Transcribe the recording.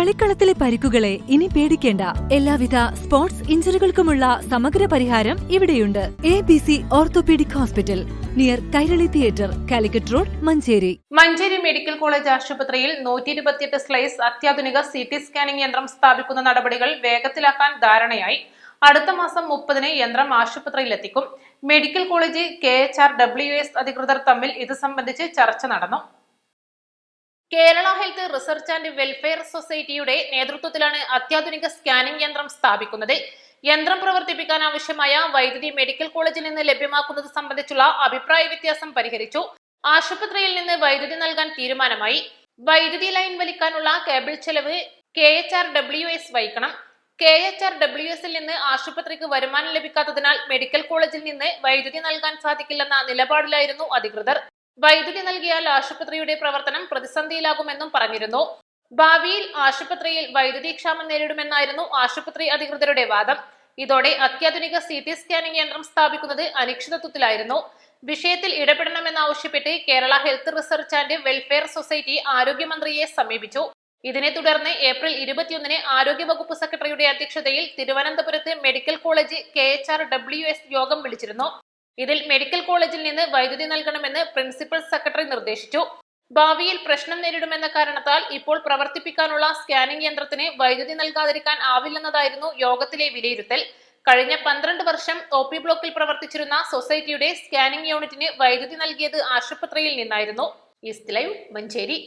കളിക്കളത്തിലെ പരിക്കുകളെ ഇനി പേടിക്കേണ്ട. എല്ലാവിധ സ്പോർട്സ് ഇഞ്ചുറികൾക്കുമുള്ള സമഗ്ര പരിഹാരം ഇവിടെയുണ്ട്. A B C orthopaedic hospital near Kairali theatre Calicut road Manjeri. Manjeri medical college ആശുപത്രിയിൽ നൂറ്റി ഇരുപത്തിയെട്ട് സ്ലൈസ് അത്യാധുനിക സി ടി സ്കാനിംഗ് യന്ത്രം സ്ഥാപിക്കുന്ന നടപടികൾ വേഗത്തിലാക്കാൻ ധാരണയായി. അടുത്ത മാസം മുപ്പതിന് യന്ത്രം ആശുപത്രിയിലെത്തിക്കും. Medical college K H R W S അധികൃതർ തമ്മിൽ ഇത് സംബന്ധിച്ച് ചർച്ച നടന്നു. Kerala health research and welfare സൊസൈറ്റിയുടെ നേതൃത്വത്തിലാണ് അത്യാധുനിക സ്കാനിംഗ് യന്ത്രം സ്ഥാപിക്കുന്നത്. യന്ത്രം പ്രവർത്തിപ്പിക്കാൻ ആവശ്യമായ വൈദ്യുതി മെഡിക്കൽ കോളേജിൽ നിന്ന് ലഭ്യമാക്കുന്നത് സംബന്ധിച്ചുള്ള അഭിപ്രായ വ്യത്യാസം പരിഹരിച്ചു. ആശുപത്രിയിൽ നിന്ന് വൈദ്യുതി നൽകാൻ തീരുമാനമായി. വൈദ്യുതി ലൈൻ വലിക്കാനുള്ള കേബിൾ ചെലവ് K H R W S വഹിക്കണം. കെ എച്ച് ആർ ഡബ്ല്യു എസിൽ നിന്ന് ആശുപത്രിക്ക് വരുമാനം ലഭിക്കാത്തതിനാൽ മെഡിക്കൽ കോളേജിൽ നിന്ന് വൈദ്യുതി നൽകാൻ സാധിക്കില്ലെന്ന നിലപാടിലായിരുന്നു അധികൃതർ. വൈദ്യുതി നൽകിയാൽ ആശുപത്രിയുടെ പ്രവർത്തനം പ്രതിസന്ധിയിലാകുമെന്നും പറഞ്ഞിരുന്നു. ഭാവിയിൽ ആശുപത്രിയിൽ വൈദ്യുതി ക്ഷാമം നേരിടുമെന്നായിരുന്നു ആശുപത്രി അധികൃതരുടെ വാദം. ഇതോടെ അത്യാധുനിക സി ടി സ്കാനിംഗ് യന്ത്രം സ്ഥാപിക്കുന്നത് അനിശ്ചിതത്വത്തിലായിരുന്നു. വിഷയത്തിൽ ഇടപെടണമെന്നാവശ്യപ്പെട്ട് Kerala health research and welfare society ആരോഗ്യമന്ത്രിയെ സമീപിച്ചു. ഇതിനെ തുടർന്ന് ഏപ്രിൽ ഇരുപത്തിയൊന്നിന് ആരോഗ്യവകുപ്പ് സെക്രട്ടറിയുടെ അധ്യക്ഷതയിൽ തിരുവനന്തപുരത്ത് medical college K H R W S യോഗം വിളിച്ചിരുന്നു. ഇതിൽ മെഡിക്കൽ കോളേജിൽ നിന്ന് വൈദ്യുതി നൽകണമെന്ന് പ്രിൻസിപ്പൽ സെക്രട്ടറി നിർദ്ദേശിച്ചു. ഭാവിയിൽ പ്രശ്നം നേരിടുമെന്ന കാരണത്താൽ ഇപ്പോൾ പ്രവർത്തിപ്പിക്കാനുള്ള സ്കാനിംഗ് യന്ത്രത്തിന് വൈദ്യുതി നൽകാതിരിക്കാൻ ആവില്ലെന്നതായിരുന്നു യോഗത്തിലെ വിലയിരുത്തൽ. കഴിഞ്ഞ പന്ത്രണ്ട് വർഷം ഒ പി ബ്ലോക്കിൽ പ്രവർത്തിച്ചിരുന്ന സൊസൈറ്റിയുടെ സ്കാനിംഗ് യൂണിറ്റിന് വൈദ്യുതി നൽകിയത് ആശുപത്രിയിൽ നിന്നായിരുന്നു. East live Manjeri.